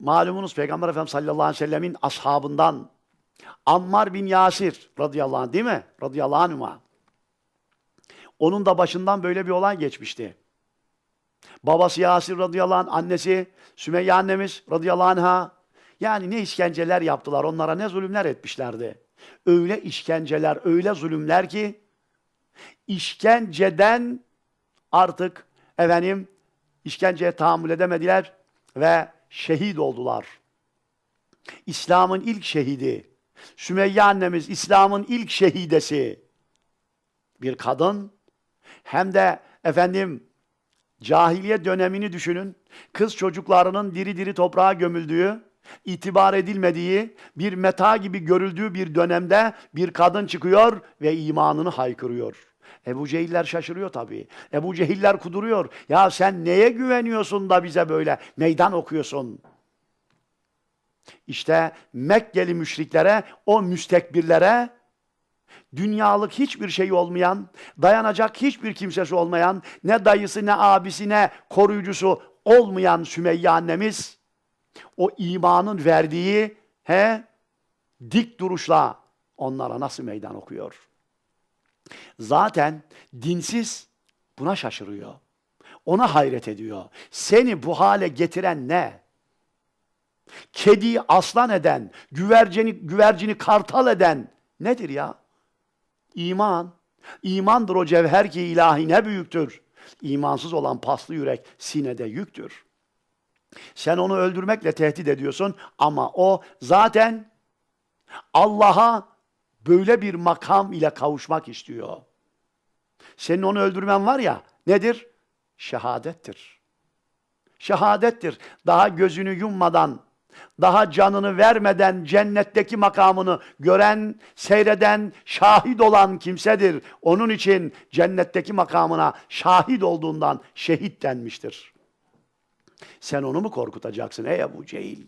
malumunuz Peygamber Efendimiz sallallahu aleyhi ve sellemin ashabından Ammar bin Yasir radıyallahu anh değil mi? Radıyallahu anhuma. Onun da başından böyle bir olay geçmişti. Babası Yasir radıyallahu anh, annesi Sümeyye annemiz radıyallahu anha. Yani ne işkenceler yaptılar, onlara ne zulümler etmişlerdi. Öyle işkenceler, öyle zulümler ki işkenceden artık efendim işkenceye tahammül edemediler ve şehit oldular. İslam'ın ilk şehidi, Sümeyye annemiz İslam'ın ilk şehidesi. Bir kadın hem de efendim cahiliye dönemini düşünün. Kız çocuklarının diri diri toprağa gömüldüğü, itibar edilmediği, bir meta gibi görüldüğü bir dönemde bir kadın çıkıyor ve imanını haykırıyor. Ebu Cehiller şaşırıyor tabii. Ebu Cehiller kuduruyor. Ya sen neye güveniyorsun da bize böyle meydan okuyorsun? İşte Mekkeli müşriklere, o müstekbirlere dünyalık hiçbir şey olmayan, dayanacak hiçbir kimsesi olmayan, ne dayısı ne abisi ne koruyucusu olmayan Sümeyye annemiz o imanın verdiği he dik duruşla onlara nasıl meydan okuyor? Zaten dinsiz buna şaşırıyor. Ona hayret ediyor. Seni bu hale getiren ne? Kediyi aslan eden, güvercini, güvercini kartal eden nedir ya? İman. İmandır o cevher ki ilahi ne büyüktür. İmansız olan paslı yürek sinede yüktür. Sen onu öldürmekle tehdit ediyorsun ama o zaten Allah'a böyle bir makam ile kavuşmak istiyor. Senin onu öldürmen var ya nedir? Şehadettir. Şehadettir. Daha gözünü yummadan, daha canını vermeden cennetteki makamını gören, seyreden, şahit olan kimsedir. Onun için cennetteki makamına şahit olduğundan şehit denmiştir. Sen onu mu korkutacaksın ey Ebu Cehil?